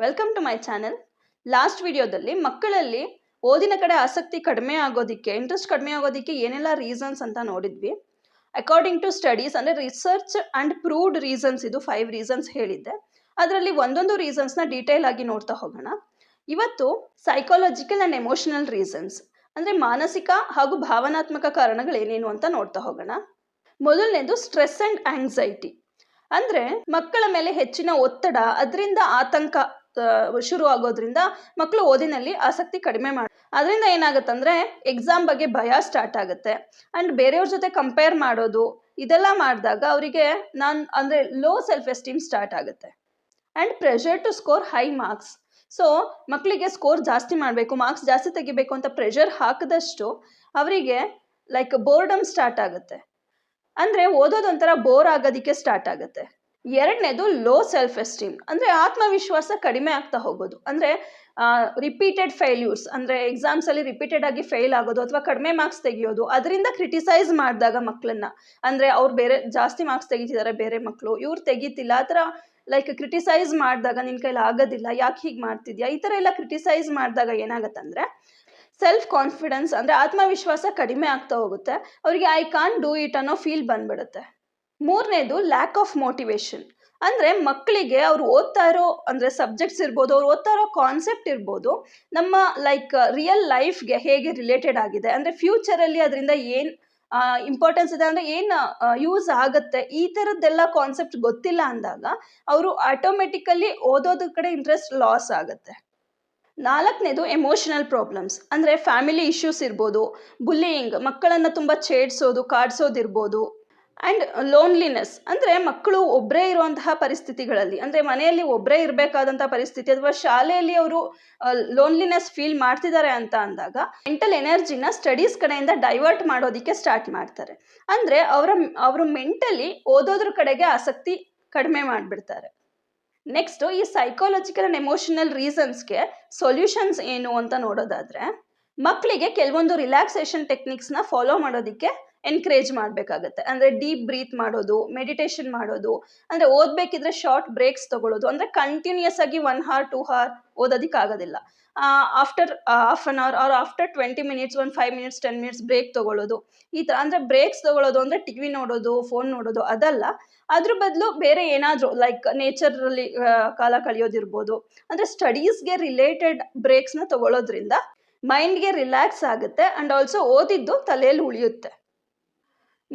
Welcome to my channel last ವಿಡಿಯೋದಲ್ಲಿ ಮಕ್ಕಳಲ್ಲಿ ಓದಿನ ಕಡೆ ಆಸಕ್ತಿ ಕಡಿಮೆ ಆಗೋದಿಕ್ಕೆ ಇಂಟ್ರೆಸ್ಟ್ ಕಡಿಮೆ ಆಗೋದಿಕ್ಕೆ ಏನೆಲ್ಲ ರೀಸನ್ಸ್ ಅಂತ ನೋಡಿದ್ವಿ. ಅಕಾರ್ಡಿಂಗ್ ಟು ಸ್ಟಡೀಸ್ ಅಂದರೆ ರಿಸರ್ಚ್ ಆ್ಯಂಡ್ ಪ್ರೂವ್ಡ್ ರೀಸನ್ಸ್ ಇದು ಫೈವ್ ರೀಸನ್ಸ್ ಹೇಳಿದ್ದೆ. ಅದರಲ್ಲಿ ಒಂದೊಂದು ರೀಸನ್ಸ್ನ ಡೀಟೇಲ್ ಆಗಿ ನೋಡ್ತಾ ಹೋಗೋಣ. ಇವತ್ತು ಸೈಕಾಲಜಿಕಲ್ ಆ್ಯಂಡ್ ಎಮೋಷನಲ್ ರೀಸನ್ಸ್ ಅಂದರೆ ಮಾನಸಿಕ ಹಾಗೂ ಭಾವನಾತ್ಮಕ ಕಾರಣಗಳು ಏನೇನು ಅಂತ ನೋಡ್ತಾ ಹೋಗೋಣ. ಮೊದಲನೇದು ಸ್ಟ್ರೆಸ್ ಆ್ಯಂಡ್ ಆಂಗ್ಸೈಟಿ ಅಂದರೆ ಮಕ್ಕಳ ಮೇಲೆ ಹೆಚ್ಚಿನ ಒತ್ತಡ, ಅದರಿಂದ ಆತಂಕ ಶುರು ಆಗೋದ್ರಿಂದ ಮಕ್ಕಳು ಓದಿನಲ್ಲಿ ಆಸಕ್ತಿ ಕಡಿಮೆ ಮಾಡಿ ಅದರಿಂದ ಏನಾಗುತ್ತಂದ್ರೆ ಎಕ್ಸಾಮ್ ಬಗ್ಗೆ ಭಯ ಸ್ಟಾರ್ಟ್ ಆಗುತ್ತೆ. ಆ್ಯಂಡ್ ಬೇರೆಯವ್ರ ಜೊತೆ ಕಂಪೇರ್ ಮಾಡೋದು, ಇದೆಲ್ಲ ಮಾಡಿದಾಗ ಅವರಿಗೆ ನಾನು ಅಂದರೆ ಲೋ ಸೆಲ್ಫ್ ಎಸ್ಟೀಮ್ ಸ್ಟಾರ್ಟ್ ಆಗುತ್ತೆ. And pressure to score high marks so ಮಕ್ಕಳಿಗೆ ಸ್ಕೋರ್ ಜಾಸ್ತಿ ಮಾಡಬೇಕು ಮಾರ್ಕ್ಸ್ ಜಾಸ್ತಿ ತೆಗಿಬೇಕು ಅಂತ ಪ್ರೆಷರ್ ಹಾಕಿದಷ್ಟು ಅವರಿಗೆ ಲೈಕ್ ಬೋರ್ಡಮ್ ಸ್ಟಾರ್ಟ್ ಆಗುತ್ತೆ. ಅಂದರೆ ಓದೋದೊಂಥರ ಬೋರ್ ಆಗೋದಿಕ್ಕೆ ಸ್ಟಾರ್ಟ್ ಆಗುತ್ತೆ. ಎರಡನೇದು ಲೋ ಸೆಲ್ಫ್ ಎಸ್ಟೀಮ್ ಅಂದರೆ ಆತ್ಮವಿಶ್ವಾಸ ಕಡಿಮೆ ಆಗ್ತಾ ಹೋಗೋದು. ಅಂದರೆ ರಿಪೀಟೆಡ್ ಫೇಲ್ಯೂರ್ಸ್ ಅಂದರೆ ಎಕ್ಸಾಮ್ಸಲ್ಲಿ ರಿಪೀಟೆಡ್ ಆಗಿ ಫೇಲ್ ಆಗೋದು ಅಥವಾ ಕಡಿಮೆ ಮಾರ್ಕ್ಸ್ ತೆಗಿಯೋದು, ಅದರಿಂದ ಕ್ರಿಟಿಸೈಸ್ ಮಾಡಿದಾಗ ಮಕ್ಕಳನ್ನ ಅಂದರೆ ಅವ್ರು ಬೇರೆ, ಜಾಸ್ತಿ ಮಾರ್ಕ್ಸ್ ತೆಗಿತಿದ್ದಾರೆ ಬೇರೆ ಮಕ್ಕಳು ಇವ್ರು ತೆಗಿತಿಲ್ಲ, ಆ ಥರ ಲೈಕ್ ಕ್ರಿಟಿಸೈಸ್ ಮಾಡಿದಾಗ ನಿನ್ನ ಕೈಲಿ ಆಗೋದಿಲ್ಲ, ಯಾಕೆ ಹೀಗೆ ಮಾಡ್ತಿದ್ಯಾ? ಈ ಥರ ಎಲ್ಲ ಕ್ರಿಟಿಸೈಸ್ ಮಾಡಿದಾಗ ಏನಾಗತ್ತಂದರೆ ಸೆಲ್ಫ್ ಕಾನ್ಫಿಡೆನ್ಸ್ ಅಂದರೆ ಆತ್ಮವಿಶ್ವಾಸ ಕಡಿಮೆ ಆಗ್ತಾ ಹೋಗುತ್ತೆ. ಅವರಿಗೆ ಐ ಕಾನ್ ಡೂ ಇಟ್ ಅನ್ನೋ ಫೀಲ್ ಬಂದ್ಬಿಡುತ್ತೆ. ಮೂರನೇದು ಲ್ಯಾಕ್ ಆಫ್ ಮೋಟಿವೇಶನ್ ಅಂದರೆ ಮಕ್ಕಳಿಗೆ ಅವ್ರು ಓದ್ತಾ ಇರೋ, ಅಂದರೆ ಸಬ್ಜೆಕ್ಟ್ಸ್ ಇರ್ಬೋದು, ಅವ್ರು ಓದ್ತಾ ಇರೋ ಕಾನ್ಸೆಪ್ಟ್ ಇರ್ಬೋದು, ನಮ್ಮ ಲೈಕ್ ರಿಯಲ್ ಲೈಫ್ಗೆ ಹೇಗೆ ರಿಲೇಟೆಡ್ ಆಗಿದೆ. ಅಂದರೆ ಫ್ಯೂಚರಲ್ಲಿ ಅದರಿಂದ ಏನು ಇಂಪಾರ್ಟೆನ್ಸ್ ಇದೆ, ಅಂದರೆ ಏನು ಯೂಸ್ ಆಗುತ್ತೆ, ಈ ಥರದ್ದೆಲ್ಲ ಕಾನ್ಸೆಪ್ಟ್ ಗೊತ್ತಿಲ್ಲ ಅಂದಾಗ ಅವರು ಆಟೋಮೆಟಿಕಲಿ ಓದೋದ್ರ ಕಡೆ ಇಂಟ್ರೆಸ್ಟ್ ಲಾಸ್ ಆಗುತ್ತೆ. ನಾಲ್ಕನೇದು ಎಮೋಷನಲ್ ಪ್ರಾಬ್ಲಮ್ಸ್ ಅಂದರೆ ಫ್ಯಾಮಿಲಿ ಇಶ್ಯೂಸ್ ಇರ್ಬೋದು ಬುಲ್ಲಿಯಿಂಗ್ ಮಕ್ಕಳನ್ನು ತುಂಬ ಛೇಡ್ಸೋದು, ಕಾಡ್ಸೋದಿರ್ಬೋದು ಆ್ಯಂಡ್ ಲೋನ್ಲಿನೆಸ್ ಅಂದರೆ ಮಕ್ಕಳು ಒಬ್ಬರೇ ಇರುವಂತಹ ಪರಿಸ್ಥಿತಿಗಳಲ್ಲಿ, ಅಂದರೆ ಮನೆಯಲ್ಲಿ ಒಬ್ಬರೇ ಇರಬೇಕಾದಂಥ ಪರಿಸ್ಥಿತಿ, ಅಥವಾ ಶಾಲೆಯಲ್ಲಿ ಅವರು ಲೋನ್ಲಿನೆಸ್ ಫೀಲ್ ಮಾಡ್ತಿದ್ದಾರೆ ಅಂತ ಅಂದಾಗ ಮೆಂಟಲ್ ಎನರ್ಜಿನ ಸ್ಟಡೀಸ್ ಕಡೆಯಿಂದ ಡೈವರ್ಟ್ ಮಾಡೋದಕ್ಕೆ ಸ್ಟಾರ್ಟ್ ಮಾಡ್ತಾರೆ. ಅಂದರೆ ಅವರ, ಅವರು ಮೆಂಟಲಿ ಓದೋದ್ರ ಕಡೆಗೆ ಆಸಕ್ತಿ ಕಡಿಮೆ ಮಾಡಿಬಿಡ್ತಾರೆ. ನೆಕ್ಸ್ಟು ಈ ಸೈಕಾಲಜಿಕಲ್ ಆ್ಯಂಡ್ ಎಮೋಷನಲ್ ರೀಸನ್ಸ್ಗೆ ಸೊಲ್ಯೂಷನ್ಸ್ ಏನು ಅಂತ ನೋಡೋದಾದರೆ ಮಕ್ಕಳಿಗೆ ಕೆಲವೊಂದು ರಿಲ್ಯಾಕ್ಸೇಷನ್ ಟೆಕ್ನಿಕ್ಸ್ನ ಫಾಲೋ ಮಾಡೋದಕ್ಕೆ ಎನ್ಕರೇಜ್ ಮಾಡಬೇಕಾಗತ್ತೆ. ಅಂದರೆ ಡೀಪ್ ಬ್ರೀತ್ ಮಾಡೋದು ಮೆಡಿಟೇಷನ್ ಮಾಡೋದು, ಅಂದರೆ ಓದಬೇಕಿದ್ರೆ ಶಾರ್ಟ್ ಬ್ರೇಕ್ಸ್ ತಗೊಳ್ಳೋದು. ಅಂದರೆ ಕಂಟಿನ್ಯೂಸ್ ಆಗಿ ಒನ್ ಹಾರ್ ಟೂ ಹಾರ್ ಓದೋದಕ್ಕೆ ಆಗೋದಿಲ್ಲ. After half an hour or after twenty minutes ಒಂದು five minutes ten minutes break ತೊಗೊಳ್ಳೋದು. ಈ ಥರ ಅಂದರೆ ಬ್ರೇಕ್ಸ್ ತೊಗೊಳ್ಳೋದು, ಅಂದರೆ ಟಿ ವಿ ನೋಡೋದು ಫೋನ್ ನೋಡೋದು, ಅದಲ್ಲ. ಅದ್ರ ಬದಲು ಬೇರೆ ಏನಾದರೂ ಲೈಕ್ ನೇಚರಲ್ಲಿ ಕಾಲ ಕಳೆಯೋದಿರ್ಬೋದು. ಅಂದರೆ ಸ್ಟಡೀಸ್ಗೆ ರಿಲೇಟೆಡ್ ಬ್ರೇಕ್ಸ್ನ ತಗೊಳ್ಳೋದ್ರಿಂದ ಮೈಂಡ್ಗೆ ರಿಲ್ಯಾಕ್ಸ್ ಆಗುತ್ತೆ. ಆ್ಯಂಡ್ ಆಲ್ಸೋ ಓದಿದ್ದು ತಲೆಯಲ್ಲಿ ಉಳಿಯುತ್ತೆ.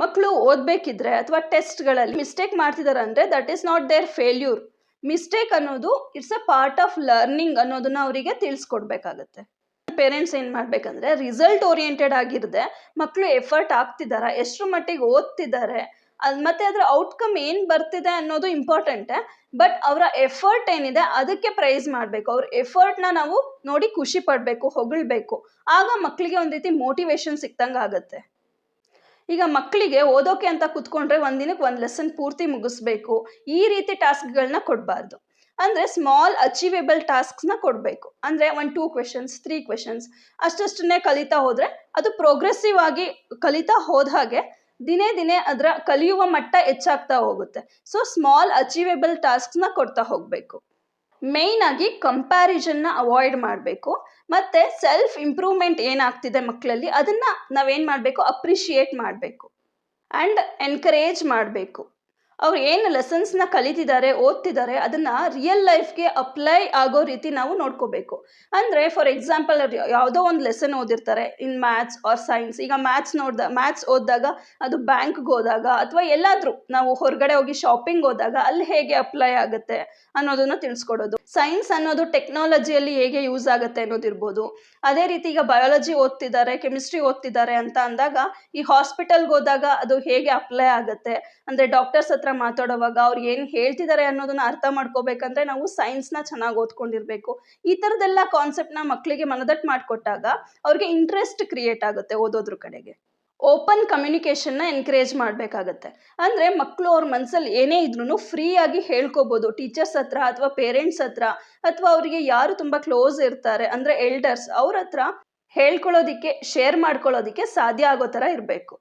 ಮಕ್ಕಳು ಓದಬೇಕಿದ್ರೆ ಅಥವಾ ಟೆಸ್ಟ್ಗಳಲ್ಲಿ ಮಿಸ್ಟೇಕ್ ಮಾಡ್ತಿದ್ದಾರೆ ಅಂದರೆ that is not their failure. Mistake ಅನ್ನೋದು it's a part of learning ಅನ್ನೋದನ್ನ ಅವರಿಗೆ ತಿಳಿಸ್ಕೊಡ್ಬೇಕಾಗತ್ತೆ. ಪೇರೆಂಟ್ಸ್ ಏನು ಮಾಡ್ಬೇಕಂದ್ರೆ ರಿಸಲ್ಟ್ ಓರಿಯೆಂಟೆಡ್ ಆಗಿರದೆ ಮಕ್ಕಳು ಎಫರ್ಟ್ ಆಗ್ತಿದ್ದಾರೆ ಎಷ್ಟರ ಮಟ್ಟಿಗೆ ಓದ್ತಿದ್ದಾರೆ ಮತ್ತೆ ಅದರ ಔಟ್ಕಮ್ ಏನು ಬರ್ತಿದೆ ಅನ್ನೋದು ಇಂಪಾರ್ಟೆಂಟ್, ಬಟ್ ಅವರ ಎಫರ್ಟ್ ಏನಿದೆ ಅದಕ್ಕೆ ಪ್ರೈಸ್ ಮಾಡಬೇಕು. ಅವ್ರ ಎಫರ್ಟ್ನ ನಾವು ನೋಡಿ ಖುಷಿ ಪಡ್ಬೇಕು, ಹೊಗಳ್ಬೇಕು. ಆಗ ಮಕ್ಕಳಿಗೆ ಒಂದು ರೀತಿ ಮೋಟಿವೇಶನ್ ಸಿಕ್ತಂಗೆ ಆಗುತ್ತೆ ಈಗ ಮಕ್ಕಳಿಗೆ ಓದೋಕೆ ಅಂತ ಕುತ್ಕೊಂಡ್ರೆ ಒಂದು ದಿನಕ್ಕೆ ಒಂದು ಲೆಸನ್ ಪೂರ್ತಿ ಮುಗಿಸ್ಬೇಕು. ಈ ರೀತಿ ಟಾಸ್ಕ್ಗಳನ್ನ ಕೊಡಬಾರ್ದು. ಅಂದರೆ ಸ್ಮಾಲ್ ಅಚೀವೇಬಲ್ ಟಾಸ್ಕ್ಸ್ನ ಕೊಡಬೇಕು. ಅಂದರೆ ಒಂದು ಟೂ ಕ್ವೆಶನ್ಸ್ ತ್ರೀ ಕ್ವೆಶನ್ಸ್ ಅಷ್ಟಷ್ಟನ್ನೇ ಕಲಿತಾ ಹೋದರೆ ಅದು ಪ್ರೋಗ್ರೆಸಿವ್ ಆಗಿ ಕಲಿತಾ ಹೋದ ಹಾಗೆ ದಿನೇ ದಿನೇ ಅದರ ಕಲಿಯುವ ಮಟ್ಟ ಹೆಚ್ಚಾಗ್ತಾ ಹೋಗುತ್ತೆ. ಸೊ ಸ್ಮಾಲ್ ಅಚೀವೇಬಲ್ ಟಾಸ್ಕ್ಸ್ನ ಕೊಡ್ತಾ ಹೋಗಬೇಕು. ಮೇಯ್ನ್ ಆಗಿ ಕಂಪ್ಯಾರಿಸನ್ನ ಅವಾಯ್ಡ್ ಮಾಡಬೇಕು. ಮತ್ತು ಸೆಲ್ಫ್ ಇಂಪ್ರೂವ್ಮೆಂಟ್ ಏನಾಗ್ತಿದೆ ಮಕ್ಕಳಲ್ಲಿ ಅದನ್ನು ನಾವೇನು ಮಾಡಬೇಕು? ಅಪ್ರಿಷಿಯೇಟ್ ಮಾಡಬೇಕು. ಆ್ಯಂಡ್ ಎನ್ಕರೇಜ್ ಮಾಡಬೇಕು. ಅವ್ರು ಏನು ಲೆಸನ್ಸ್ನ ಕಲಿತಿದ್ದಾರೆ, ಓದ್ತಿದ್ದಾರೆ, ಅದನ್ನು ರಿಯಲ್ ಲೈಫ್ಗೆ ಅಪ್ಲೈ ಆಗೋ ರೀತಿ ನಾವು ನೋಡ್ಕೋಬೇಕು. ಅಂದರೆ ಫಾರ್ ಎಕ್ಸಾಂಪಲ್ ಯಾವುದೋ ಒಂದು ಲೆಸನ್ ಓದಿರ್ತಾರೆ, ಇನ್ ಮ್ಯಾಥ್ಸ್ ಆರ್ ಸೈನ್ಸ್ ಈಗ ಮ್ಯಾಥ್ಸ್ ನೋಡ್ದ ಮ್ಯಾಥ್ಸ್ ಓದಿದಾಗ ಅದು ಬ್ಯಾಂಕ್ಗೆ ಹೋದಾಗ ಅಥವಾ ಎಲ್ಲಾದರೂ ನಾವು ಹೊರಗಡೆ ಹೋಗಿ ಶಾಪಿಂಗ್ ಹೋದಾಗ ಅಲ್ಲಿ ಹೇಗೆ ಅಪ್ಲೈ ಆಗುತ್ತೆ ಅನ್ನೋದನ್ನು ತಿಳಿಸ್ಕೊಡೋದು. ಸೈನ್ಸ್ ಅನ್ನೋದು ಟೆಕ್ನಾಲಜಿಯಲ್ಲಿ ಹೇಗೆ ಯೂಸ್ ಆಗುತ್ತೆ ಅನ್ನೋದಿರ್ಬೋದು. ಅದೇ ರೀತಿ ಈಗ ಬಯಾಲಜಿ ಓದ್ತಿದ್ದಾರೆ ಕೆಮಿಸ್ಟ್ರಿ ಓದ್ತಿದ್ದಾರೆ ಅಂತ ಅಂದಾಗ ಈ ಹಾಸ್ಪಿಟಲ್ಗೆ ಹೋದಾಗ ಅದು ಹೇಗೆ ಅಪ್ಲೈ ಆಗುತ್ತೆ? ಅಂದರೆ ಡಾಕ್ಟರ್ಸ್ ಹತ್ರ ಮಾತಾಡೋವಾಗ ಅವ್ರು ಏನು ಹೇಳ್ತಿದ್ದಾರೆ ಅನ್ನೋದನ್ನ ಅರ್ಥ ಮಾಡ್ಕೋಬೇಕಂದ್ರೆ ನಾವು ಸೈನ್ಸ್ನ ಚೆನ್ನಾಗಿ ಓದ್ಕೊಂಡಿರ್ಬೇಕು. ಈ ಥರದೆಲ್ಲ ಕಾನ್ಸೆಪ್ಟ್ನ ಮಕ್ಕಳಿಗೆ ಮನದಟ್ಟು ಮಾಡಿಕೊಟ್ಟಾಗ ಅವ್ರಿಗೆ ಇಂಟ್ರೆಸ್ಟ್ ಕ್ರಿಯೇಟ್ ಆಗುತ್ತೆ ಓದೋದ್ರ ಕಡೆಗೆ. ಓಪನ್ ಕಮ್ಯುನಿಕೇಷನ್ನ ಎನ್ಕರೇಜ್ ಮಾಡ್ಬೇಕಾಗತ್ತೆ. ಅಂದ್ರೆ ಮಕ್ಕಳು ಅವ್ರ ಮನ್ಸಲ್ಲಿ ಏನೇ ಇದ್ರೂ ಫ್ರೀಯಾಗಿ ಹೇಳ್ಕೊಬೋದು. ಟೀಚರ್ಸ್ ಹತ್ರ ಅಥವಾ ಪೇರೆಂಟ್ಸ್ ಹತ್ರ ಅಥವಾ ಅವರಿಗೆ ಯಾರು ತುಂಬಾ ಕ್ಲೋಸ್ ಇರ್ತಾರೆ, ಅಂದ್ರೆ ಎಲ್ಡರ್ಸ್ ಅವ್ರ ಹತ್ರ ಹೇಳ್ಕೊಳ್ಳೋದಿಕ್ಕೆ ಶೇರ್ ಮಾಡ್ಕೊಳ್ಳೋದಿಕ್ಕೆ ಸಾಧ್ಯ ಆಗೋ ತರ ಇರಬೇಕು.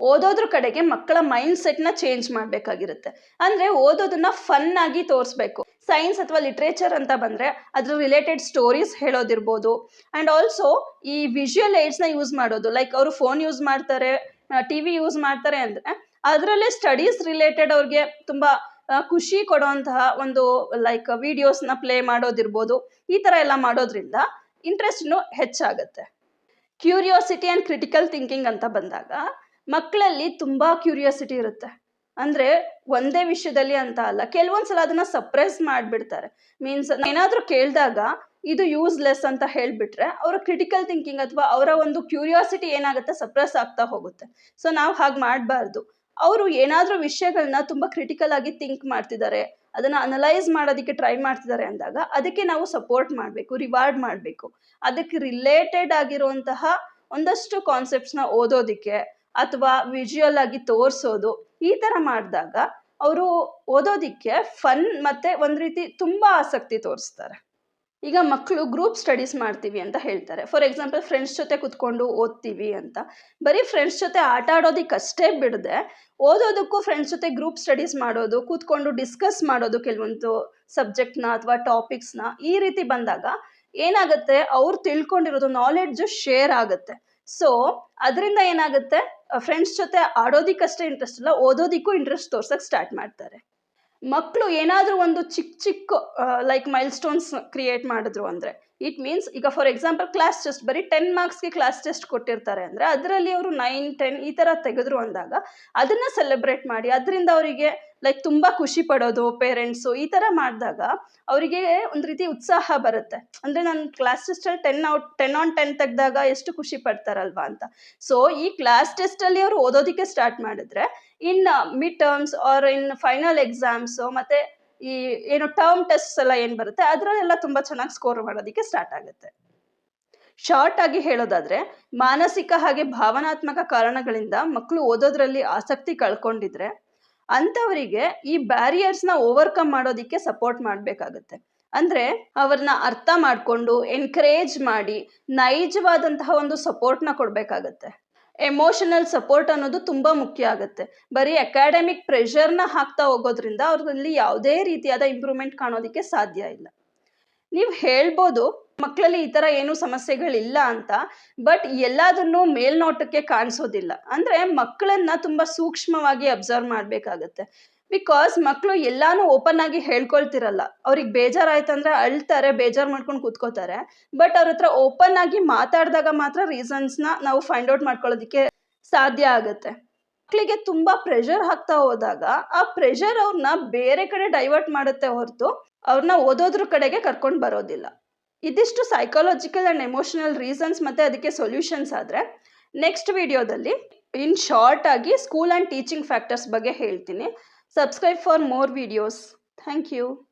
ಓದೋದ್ರ ಕಡೆಗೆ ಮಕ್ಕಳ ಮೈಂಡ್ ಸೆಟ್ನ ಚೇಂಜ್ ಮಾಡಬೇಕಾಗಿರುತ್ತೆ. ಅಂದರೆ ಓದೋದನ್ನ ಫನ್ ಆಗಿ ತೋರಿಸ್ಬೇಕು. ಸೈನ್ಸ್ ಅಥವಾ ಲಿಟ್ರೇಚರ್ ಅಂತ ಬಂದರೆ ಅದ್ರ ರಿಲೇಟೆಡ್ ಸ್ಟೋರೀಸ್ ಹೇಳೋದಿರ್ಬೋದು. ಆ್ಯಂಡ್ ಆಲ್ಸೋ ಈ ವಿಜುವಲ್ ಏಡ್ಸ್ನ ಯೂಸ್ ಮಾಡೋದು ಲೈಕ್ ಅವರು ಫೋನ್ ಯೂಸ್ ಮಾಡ್ತಾರೆ ಟಿ ವಿ ಯೂಸ್ ಮಾಡ್ತಾರೆ ಅಂದರೆ, ಅದರಲ್ಲೇ ಸ್ಟಡೀಸ್ ರಿಲೇಟೆಡ್ ಅವ್ರಿಗೆ ತುಂಬ ಖುಷಿ ಕೊಡುವಂತಹ ಒಂದು ಲೈಕ್ ವಿಡಿಯೋಸ್ನ ಪ್ಲೇ ಮಾಡೋದಿರ್ಬೋದು. ಈ ಥರ ಎಲ್ಲ ಮಾಡೋದ್ರಿಂದ ಇಂಟ್ರೆಸ್ಟ್ನು ಹೆಚ್ಚಾಗುತ್ತೆ. ಕ್ಯೂರಿಯಾಸಿಟಿ ಆ್ಯಂಡ್ ಕ್ರಿಟಿಕಲ್ ಥಿಂಕಿಂಗ್ ಅಂತ ಬಂದಾಗ ಮಕ್ಕಳಲ್ಲಿ ತುಂಬ ಕ್ಯೂರಿಯಾಸಿಟಿ ಇರುತ್ತೆ. ಅಂದರೆ ಒಂದೇ ವಿಷಯದಲ್ಲಿ ಅಂತ ಅಲ್ಲ ಕೆಲವೊಂದು ಸಲ ಅದನ್ನು ಸಪ್ರೆಸ್ ಮಾಡಿಬಿಡ್ತಾರೆ. ಮೀನ್ಸ್ ಏನಾದರೂ ಕೇಳಿದಾಗ ಇದು ಯೂಸ್ಲೆಸ್ ಅಂತ ಹೇಳಿಬಿಟ್ರೆ ಅವರ ಕ್ರಿಟಿಕಲ್ ಥಿಂಕಿಂಗ್ ಅಥವಾ ಅವರ ಒಂದು ಕ್ಯೂರಿಯಾಸಿಟಿ ಏನಾಗುತ್ತೆ ಸಪ್ರೆಸ್ ಆಗ್ತಾ ಹೋಗುತ್ತೆ. ಸೊ ನಾವು ಹಾಗೆ ಮಾಡಬಾರ್ದು. ಅವರು ಏನಾದರೂ ವಿಷಯಗಳನ್ನ ತುಂಬ ಕ್ರಿಟಿಕಲ್ ಆಗಿ ಥಿಂಕ್ ಮಾಡ್ತಿದ್ದಾರೆ, ಅದನ್ನು ಅನಲೈಸ್ ಮಾಡೋದಕ್ಕೆ ಟ್ರೈ ಮಾಡ್ತಿದ್ದಾರೆ ಅಂದಾಗ ಅದಕ್ಕೆ ನಾವು ಸಪೋರ್ಟ್ ಮಾಡಬೇಕು ರಿವಾರ್ಡ್ ಮಾಡಬೇಕು. ಅದಕ್ಕೆ ರಿಲೇಟೆಡ್ ಆಗಿರುವಂತಹ ಒಂದಷ್ಟು ಕಾನ್ಸೆಪ್ಟ್ಸ್ನ ಓದೋದಕ್ಕೆ ಅಥವಾ ವಿಜುವಲ್ ಆಗಿ ತೋರಿಸೋದು, ಈ ಥರ ಮಾಡಿದಾಗ ಅವರು ಓದೋದಕ್ಕೆ ಫನ್ ಮತ್ತು ಒಂದು ರೀತಿ ತುಂಬ ಆಸಕ್ತಿ ತೋರಿಸ್ತಾರೆ. ಈಗ ಮಕ್ಕಳು ಗ್ರೂಪ್ ಸ್ಟಡೀಸ್ ಮಾಡ್ತೀವಿ ಅಂತ ಹೇಳ್ತಾರೆ. ಫಾರ್ ಎಕ್ಸಾಂಪಲ್ ಫ್ರೆಂಡ್ಸ್ ಜೊತೆ ಕುತ್ಕೊಂಡು ಓದ್ತೀವಿ ಅಂತ. ಬರೀ ಫ್ರೆಂಡ್ಸ್ ಜೊತೆ ಆಟ ಆಡೋದಕ್ಕಷ್ಟೇ ಬಿಡದೆ, ಓದೋದಕ್ಕೂ ಫ್ರೆಂಡ್ಸ್ ಜೊತೆ ಗ್ರೂಪ್ ಸ್ಟಡೀಸ್ ಮಾಡೋದು, ಕೂತ್ಕೊಂಡು ಡಿಸ್ಕಸ್ ಮಾಡೋದು ಕೆಲವೊಂದು ಸಬ್ಜೆಕ್ಟ್ನ ಅಥವಾ ಟಾಪಿಕ್ಸ್ನ ಈ ರೀತಿ ಬಂದಾಗ ಏನಾಗುತ್ತೆ? ಅವ್ರು ತಿಳ್ಕೊಂಡಿರೋದು ನಾಲೆಡ್ಜು ಶೇರ್ ಆಗುತ್ತೆ. ಸೊ ಅದರಿಂದ ಏನಾಗುತ್ತೆ? ಫ್ರೆಂಡ್ಸ್ ಜೊತೆ ಆಡೋದಕ್ಕಷ್ಟೇ ಇಂಟ್ರೆಸ್ಟ್ ಇಲ್ಲ, ಓದೋದಿಕ್ಕೂ ಇಂಟ್ರೆಸ್ಟ್ ತೋರ್ಸಕ್ಕೆ ಸ್ಟಾರ್ಟ್ ಮಾಡ್ತಾರೆ. ಮಕ್ಕಳು ಏನಾದರೂ ಒಂದು ಚಿಕ್ಕ ಚಿಕ್ಕ ಲೈಕ್ ಮೈಲ್ ಸ್ಟೋನ್ಸ್ ಕ್ರಿಯೇಟ್ ಮಾಡಿದ್ರು ಅಂದರೆ ಇಟ್ ಮೀನ್ಸ್ ಈಗ ಫಾರ್ ಎಕ್ಸಾಂಪಲ್ ಕ್ಲಾಸ್ ಟೆಸ್ಟ್ ಬರೀ ಟೆನ್ ಮಾರ್ಕ್ಸ್ಗೆ ಕ್ಲಾಸ್ ಟೆಸ್ಟ್ ಕೊಟ್ಟಿರ್ತಾರೆ ಅಂದರೆ ಅದರಲ್ಲಿ ಅವರು ನೈನ್ ಟೆನ್ ಈ ಥರ ತೆಗೆದ್ರು ಅಂದಾಗ ಅದನ್ನು ಸೆಲೆಬ್ರೇಟ್ ಮಾಡಿ, ಅದರಿಂದ ಅವರಿಗೆ ಲೈಕ್ ತುಂಬ ಖುಷಿ ಪಡೋದು ಪೇರೆಂಟ್ಸು ಈ ಥರ ಮಾಡಿದಾಗ ಅವರಿಗೆ ಒಂದು ರೀತಿ ಉತ್ಸಾಹ ಬರುತ್ತೆ. ಅಂದರೆ ನಾನು class ಟೆಸ್ಟಲ್ಲಿ ten out ten on ten ತೆಗೆದಾಗ ಎಷ್ಟು ಖುಷಿ ಪಡ್ತಾರಲ್ವಾ ಅಂತ. ಸೊ ಈ ಕ್ಲಾಸ್ ಟೆಸ್ಟಲ್ಲಿ ಅವರು ಓದೋದಕ್ಕೆ ಸ್ಟಾರ್ಟ್ ಮಾಡಿದ್ರೆ in mid terms or in final exams ಮತ್ತು ಈ ಏನು ಟರ್ಮ್ ಟೆಸ್ಟ್ಸ್ ಎಲ್ಲ ಏನು ಬರುತ್ತೆ? ಅದರಲ್ಲೆಲ್ಲ ತುಂಬಾ ಚೆನ್ನಾಗಿ ಸ್ಕೋರ್ ಮಾಡೋದಕ್ಕೆ ಸ್ಟಾರ್ಟ್ ಆಗುತ್ತೆ. ಶಾರ್ಟ್ ಆಗಿ ಹೇಳೋದಾದ್ರೆ, ಮಾನಸಿಕ ಹಾಗೆ ಭಾವನಾತ್ಮಕ ಕಾರಣಗಳಿಂದ ಮಕ್ಕಳು ಓದೋದ್ರಲ್ಲಿ ಆಸಕ್ತಿ ಕಳ್ಕೊಂಡಿದ್ರೆ, ಅಂಥವರಿಗೆ ಈ ಬ್ಯಾರಿಯರ್ಸ್ನ ಓವರ್ಕಮ್ ಮಾಡೋದಕ್ಕೆ ಸಪೋರ್ಟ್ ಮಾಡಬೇಕಾಗತ್ತೆ. ಅಂದರೆ ಅವ್ರನ್ನ ಅರ್ಥ ಮಾಡಿಕೊಂಡು ಎನ್ಕರೇಜ್ ಮಾಡಿ, ನೈಜವಾದಂತಹ ಒಂದು ಸಪೋರ್ಟ್ನ ಕೊಡಬೇಕಾಗತ್ತೆ. ಎಮೋಷನಲ್ ಸಪೋರ್ಟ್ ಅನ್ನೋದು ತುಂಬ ಮುಖ್ಯ ಆಗುತ್ತೆ. ಬರೀ ಅಕಾಡೆಮಿಕ್ ಪ್ರೆಷರ್ನ ಹಾಕ್ತಾ ಹೋಗೋದ್ರಿಂದ ಅವ್ರಲ್ಲಿ ಯಾವುದೇ ರೀತಿಯಾದ ಇಂಪ್ರೂವ್ಮೆಂಟ್ ಕಾಣೋದಕ್ಕೆ ಸಾಧ್ಯ ಇಲ್ಲ. ನೀವು ಹೇಳ್ಬೋದು ಮಕ್ಕಳಲ್ಲಿ ಈ ಥರ ಏನೂ ಸಮಸ್ಯೆಗಳಿಲ್ಲ ಅಂತ ಬಟ್ ಎಲ್ಲದನ್ನು ಮೇಲ್ನೋಟಕ್ಕೆ ಕಾಣಿಸೋದಿಲ್ಲ. ಅಂದರೆ ಮಕ್ಕಳನ್ನ ತುಂಬ ಸೂಕ್ಷ್ಮವಾಗಿ ಅಬ್ಸರ್ವ್ ಮಾಡಬೇಕಾಗತ್ತೆ. ಬಿಕಾಸ್ ಮಕ್ಕಳು ಎಲ್ಲಾನು ಓಪನ್ ಆಗಿ ಹೇಳ್ಕೊಳ್ತಿರಲ್ಲ. ಅವ್ರಿಗೆ ಬೇಜಾರಾಯ್ತಂದ್ರೆ ಅಳ್ತಾರೆ, ಬೇಜಾರು ಮಾಡ್ಕೊಂಡು ಕೂತ್ಕೋತಾರೆ. ಬಟ್ ಅವ್ರ ಹತ್ರ ಓಪನ್ ಆಗಿ ಮಾತಾಡಿದಾಗ ಮಾತ್ರ ರೀಸನ್ಸ್ನ ನಾವು ಫೈಂಡ್ ಔಟ್ ಮಾಡ್ಕೊಳ್ಳೋದಕ್ಕೆ ಸಾಧ್ಯ ಆಗುತ್ತೆ. ಮಕ್ಕಳಿಗೆ ತುಂಬ ಪ್ರೆಷರ್ ಹಾಕ್ತಾ ಹೋದಾಗ ಆ ಪ್ರೆಷರ್ ಅವ್ರನ್ನ ಬೇರೆ ಕಡೆ ಡೈವರ್ಟ್ ಮಾಡುತ್ತೆ ಹೊರತು ಅವ್ರನ್ನ ಓದೋದ್ರ ಕಡೆಗೆ ಕರ್ಕೊಂಡು ಬರೋದಿಲ್ಲ. ಇದಿಷ್ಟು ಸೈಕಾಲಜಿಕಲ್ ಆ್ಯಂಡ್ ಎಮೋಷನಲ್ ರೀಸನ್ಸ್ ಮತ್ತೆ ಅದಕ್ಕೆ ಸೊಲ್ಯೂಷನ್ಸ್ ಆದರೆ ನೆಕ್ಸ್ಟ್ ವಿಡಿಯೋದಲ್ಲಿ ಇನ್ ಶಾರ್ಟ್ ಆಗಿ ಸ್ಕೂಲ್ ಆ್ಯಂಡ್ ಟೀಚಿಂಗ್ ಫ್ಯಾಕ್ಟರ್ಸ್ ಬಗ್ಗೆ ಹೇಳ್ತೀನಿ. Subscribe for more videos. Thank you.